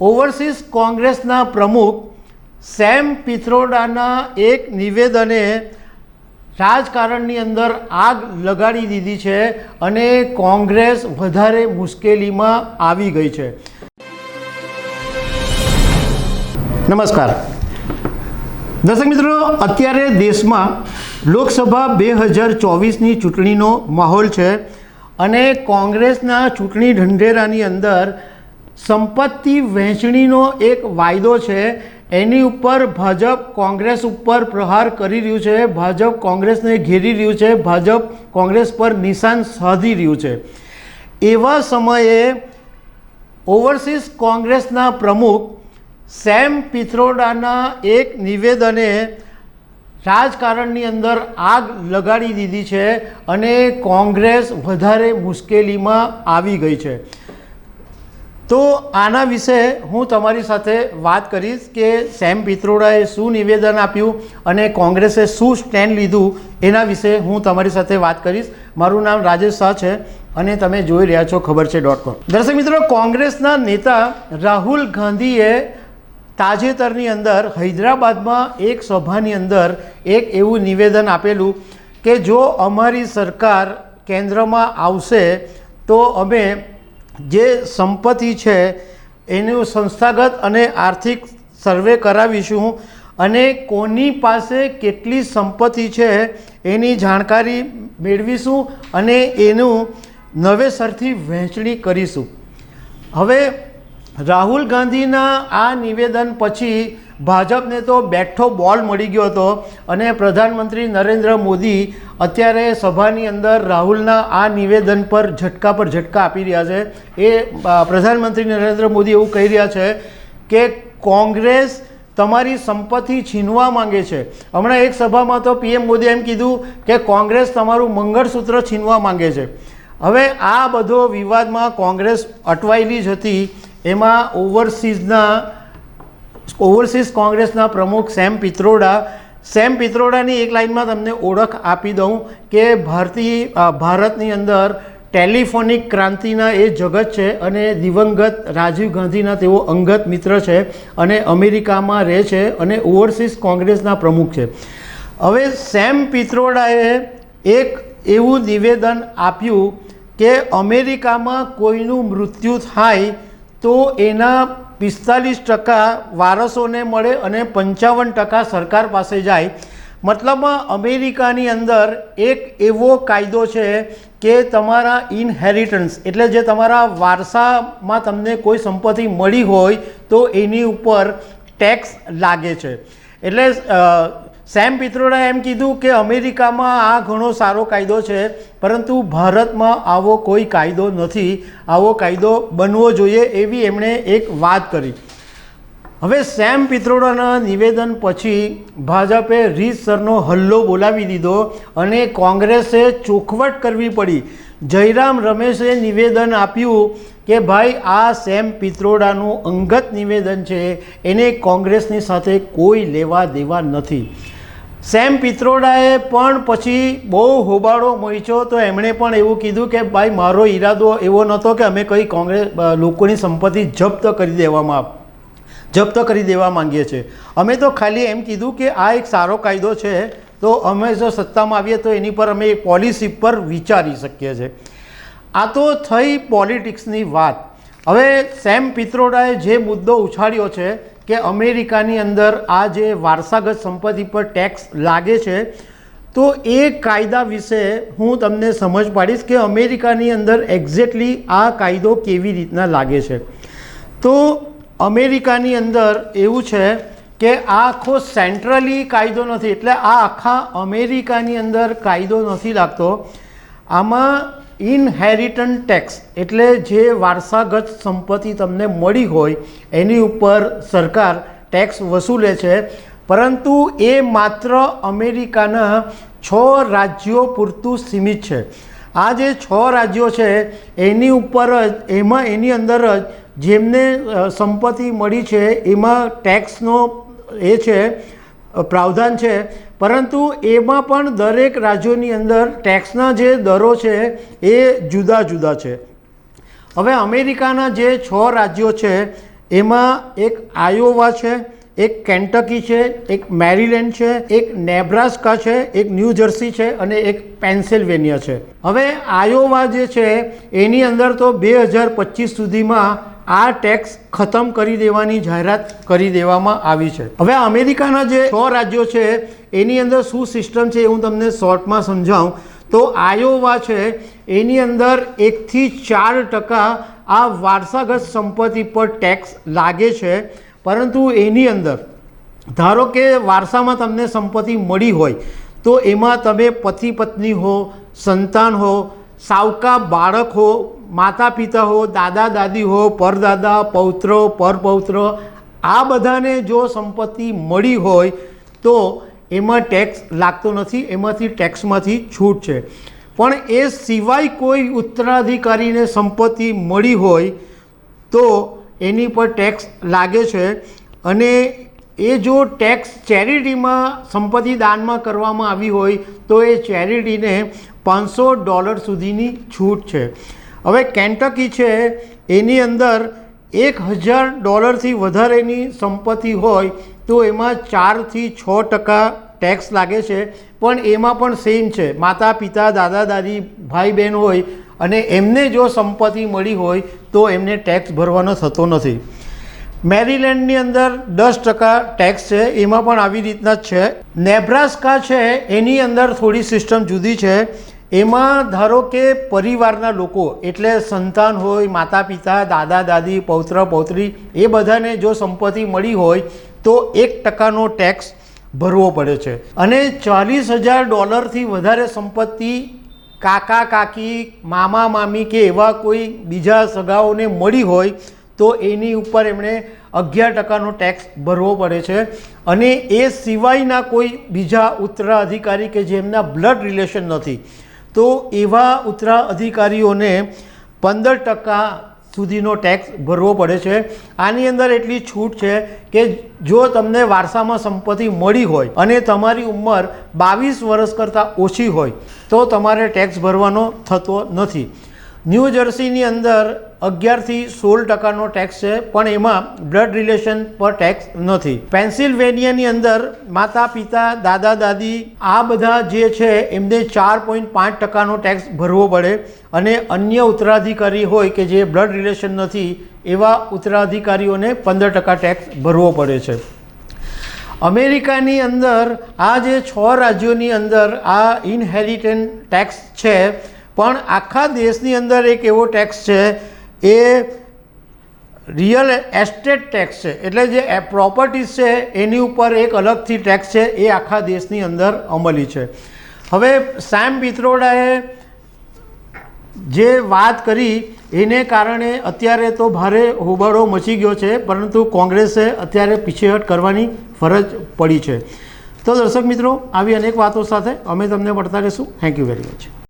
Overseas કોંગ્રેસના પ્રમુખ same પિત્રોડાના એક નિવેદને રાજકારણની અંદર આગ લગાડી દીધી છે અને કોંગ્રેસ વધારે મુશ્કેલીમાં આવી ગઈ છે. નમસ્કાર. દર્શક મિત્રો, અત્યારે દેશમાં લોકસભા બે હજાર ચોવીસની ચૂંટણીનો માહોલ છે અને કોંગ્રેસના ચૂંટણી ઢંઢેરાની અંદર સંપત્તિ વહેંચણીનો એક વાયદો છે, એની ઉપર ભાજપ કોંગ્રેસ ઉપર પ્રહાર કરી રહ્યું છે, ભાજપ કોંગ્રેસને ઘેરી રહ્યું છે, ભાજપ કોંગ્રેસ પર નિશાન સાધી રહ્યું છે. એવા સમયે ઓવરસીઝ કોંગ્રેસના પ્રમુખ સેમ પિથરોડાના એક નિવેદને રાજકારણની અંદર આગ લગાડી દીધી છે અને કોંગ્રેસ વધારે મુશ્કેલીમાં આવી ગઈ છે. તો આના વિશે હું તમારી સાથે વાત કરીશ કે સેમ પિત્રોડાએ શું નિવેદન આપ્યું અને કોંગ્રેસે શું સ્ટેન્ડ લીધું એના વિશે હું તમારી સાથે વાત કરીશ. મારું નામ રાજેશ શાહ છે અને તમે જોઈ રહ્યા છો ખબર છે ડોટ કોમ દર્શક મિત્રો, કોંગ્રેસના નેતા રાહુલ ગાંધીએ તાજેતરની અંદર હૈદરાબાદમાં એક સભાની અંદર એક એવું નિવેદન આપેલું કે જો અમારી સરકાર કેન્દ્રમાં આવશે તો અમે જે સંપત્તિ છે, એનું સંસ્થાગત અને આર્થિક સર્વે કરાવીશું અને કોની પાસે કેટલી સંપત્તિ છે, એની જાણકારી મેળવીશું અને એનું નવેસરથી વહેંચણી કરીશું. હવે રાહુલ ગાંધીના આ નિવેદન પછી ભાજપને તો બેઠો બોલ મળી ગયો હતો અને પ્રધાનમંત્રી નરેન્દ્ર મોદી અત્યારે સભાની અંદર રાહુલના આ નિવેદન પર ઝટકા પર ઝટકા આપી રહ્યા છે. એ પ્રધાનમંત્રી નરેન્દ્ર મોદી એવું કહી રહ્યા છે કે કોંગ્રેસ તમારી સંપત્તિ છીનવા માંગે છે. હમણાં એક સભામાં તો પીએમ મોદીએ એમ કીધું કે કોંગ્રેસ તમારું મંગળસૂત્ર છીનવા માંગે છે. હવે આ બધો વિવાદમાં કોંગ્રેસ અટવાયેલી જ હતી. એમાં ઓવરસીઝના ઓવરસીઝ કોંગ્રેસના પ્રમુખ સેમ પિત્રોડા, સેમ પિત્રોડાની એક લાઇનમાં તમને ઓળખ આપી દઉં કે ભારતીય ભારતની અંદર ટેલિફોનિક ક્રાંતિના એ જગત છે અને દિવંગત રાજીવ ગાંધીના તેઓ અંગત મિત્ર છે અને અમેરિકામાં રહે છે અને ઓવરસીઝ કોંગ્રેસના પ્રમુખ છે. હવે સેમ પિત્રોડાએ એક એવું નિવેદન આપ્યું કે અમેરિકામાં કોઈનું મૃત્યુ થાય તો એના પિસ્તાલીસ ટકા વારસોને મળે અને પંચાવન ટકા સરકાર પાસે જાય. મતલબમાં અમેરિકાની અંદર એક એવો કાયદો છે કે તમારા ઇનહેરિટન્સ એટલે જે તમારા વારસામાં તમને કોઈ સંપત્તિ મળી હોય તો એની ઉપર ટેક્સ લાગે છે. એટલે સેમ પિત્રોડાએ એમ કીધું કે અમેરિકામાં આ ઘણો સારો કાયદો છે, પરંતુ ભારતમાં આવો કોઈ કાયદો નથી, આવો કાયદો બનવો જોઈએ એવી એમણે એક વાત કરી. હવે સેમ પિત્રોડાના નિવેદન પછી ભાજપે રીતસરનો હલ્લો બોલાવી દીધો અને કોંગ્રેસે ચોખવટ કરવી પડી. જયરામ રમેશે નિવેદન આપ્યું કે ભાઈ, આ સેમ પિત્રોડાનું અંગત નિવેદન છે, એને કોંગ્રેસની સાથે કોઈ લેવા દેવા નથી. સેમ પિત્રોડાએ પણ પછી બહુ હોબાળો મોઈચ્યો તો એમણે પણ એવું કીધું કે, ભાઈ, મારો ઈરાદો એવો નહોતો કે અમે કઈ કોંગ્રેસ લોકોની સંપત્તિ જપ્ત કરી દેવામાં જપ્ત કરી દેવા માંગીએ છીએ. અમે તો ખાલી એમ કીધું કે, આ એક સારો કાયદો છે, તો અમે જો સત્તામાં આવીએ તો એની પર અમે પોલિસી પર વિચારી શકીએ છીએ. આ તો થઈ પોલિટિક્સની વાત. હવે સેમ પિત્રોડાએ જે મુદ્દો ઉછાળ્યો છે કે અમેરિકાની અંદર આ જે વારસાગત સંપત્તિ પર ટેક્સ લાગે છે, તો એ કાયદા વિશે હું તમને સમજ પાડીશ કે અમેરિકાની અંદર એક્ઝેક્ટલી આ કાયદો કેવી રીતના લાગે છે. તો અમેરિકાની અંદર એવું છે કે આ આખો સેન્ટ્રલી કાયદો નથી, એટલે આ આખા અમેરિકાની અંદર કાયદો નથી લાગતો. આમાં ઇનહેરિટન્ટ ટેક્સ એટલે જે વારસાગત સંપત્તિ તમને મળી હોય, એની ઉપર સરકાર ટેક્સ વસૂલે છે. પરંતુ એ માત્ર અમેરિકાના છ રાજ્યો પૂરતું સીમિત છે. આ જે છ રાજ્યો છે, એની ઉપર જ, એમાં એની અંદર જ જેમને સંપત્તિ મળી છે, એમાં ટેક્સનો એ છે પ્રાવધાન છે પરંતુ એમાં પણ દરેક રાજ્યોની અંદર ટેક્સના જે દરો છે એ જુદા જુદા છે. હવે અમેરિકાના જે છ રાજ્યો છે, એમાં એક આયોવા છે, એક કેન્ટકી છે, એક મેરીલેન્ડ છે, એક નેબ્રાસ્કા છે, એક ન્યૂ જર્સી છે અને એક પેન્સિલ્વેનિયા છે. હવે આયોવા જે છે, એની અંદર તો બે હજાર પચીસ સુધીમાં આ ટેક્સ ખતમ કરી દેવાની જાહેરાત કરી દેવામાં આવી છે. હવે અમેરિકાના જે છ રાજ્યો છે, એની અંદર શું સિસ્ટમ છે એ હું તમને શોર્ટમાં સમજાવું. તો આયોવા છે, એની અંદર એકથી ચાર ટકા આ વારસાગત સંપત્તિ પર ટેક્સ લાગે છે. પરંતુ એની અંદર, ધારો કે વારસામાં તમને સંપત્તિ મળી હોય, તો એમાં તમે પતિ પત્ની હો, સંતાન હો સાવકા બાળક હો માતા પિતા હો, દાદા, દાદી હો, પરદાદા, પૌત્ર, પરપૌત્ર, આ બધાને જો સંપત્તિ મળી હોય તો એમાં ટેક્સ લાગતો નથી, એમાંથી ટેક્સમાંથી છૂટ છે. પણ એ સિવાય કોઈ ઉત્તરાધિકારીને સંપત્તિ મળી હોય તો એની પર ટેક્સ લાગે છે અને એ જો ટેક્સ ચેરિટીમાં સંપત્તિ દાનમાં કરવામાં આવી હોય, તો એ ચેરિટીને પાંચસો ડોલર સુધીની છૂટ છે. હવે કેન્ટકી છે, એની અંદર એક હજાર ડોલરથી વધારેની સંપત્તિ હોય, તો એમાં ચારથી છ ટકા ટેક્સ લાગે છે. પણ એમાં પણ સેમ છે. માતા, પિતા, દાદા, દાદી, ભાઈ, બહેન હોય, અને એમને જો સંપત્તિ મળી હોય, તો એમને ટેક્સ ભરવાનો થતો નથી. મેરીલેન્ડની અંદર દસ ટકા ટેક્સ છે, એમાં પણ આવી રીતના જ છે. નેબ્રાસ્કા છે, એની અંદર થોડી સિસ્ટમ જુદી છે. એમાં ધારો કે પરિવારના લોકો, એટલે સંતાન હોય માતા પિતા દાદા, દાદી, પૌત્ર, પૌત્રી, એ બધાને જો સંપત્તિ મળી હોય, તો એક ટકાનો ટેક્સ ભરવો પડે છે. અને ચાલીસ હજાર ડોલરથી વધારે સંપત્તિ કાકા, કાકી, મામા, મામી કે એવા કોઈ બીજા સગાઓને મળી હોય તો એની ઉપર એમણે અગિયાર ટકાનો ટેક્સ ભરવો પડે છે. અને એ સિવાયના કોઈ બીજા ઉત્તરાધિકારી કે જેમના બ્લડ રિલેશન નથી. તો એવા ઉત્તરાધિકારીઓને પંદર ટકા સુધીનો ટેક્સ ભરવો પડે છે. આની અંદર એટલી છૂટ છે કે જો તમને વારસામાં સંપત્તિ મળી હોય અને તમારી ઉંમર બાવીસ વર્ષ કરતાં ઓછી હોય, તો તમારે ટેક્સ ભરવાનો થતો નથી. ન્યૂ જર્સીની અંદર અગિયારથી સોળ ટકાનો ટેક્સ છે, પણ એમાં બ્લડ રિલેશન પર ટેક્સ નથી. પેન્સિલ્વેનિયાની અંદર માતા પિતા દાદા દાદી આ બધા જે છે, એમને ચાર પોઈન્ટ પાંચ ટકાનો ટેક્સ ભરવો પડે. અને અન્ય ઉત્તરાધિકારી હોય કે જે બ્લડ રિલેશન નથી, એવા ઉત્તરાધિકારીઓને પંદર ટકા ટેક્સ ભરવો પડે છે. અમેરિકાની અંદર આ જે છ રાજ્યોની અંદર આ ઇનહેરિટન્ટ ટેક્સ છે પણ આખા દેશની અંદર એક એવો ટેક્સ છે, એ રિયલ એસ્ટેટ ટેક્સ છે. એટલે જે પ્રોપર્ટીઝ છે, એની ઉપર એક અલગથી ટેક્સ છે, એ આખા દેશની અંદર અમલી છે. હવે સેમ પિત્રોડાએ જે વાત કરી, એને કારણે અત્યારે તો ભારે હોબાળો મચી ગયો છે, પરંતુ કોંગ્રેસે અત્યારે પીછેહટ કરવાની ફરજ પડી છે. તો દર્શક મિત્રો, આવી અનેક વાતો સાથે અમે તમને પડતા રહીશું. Thank you very much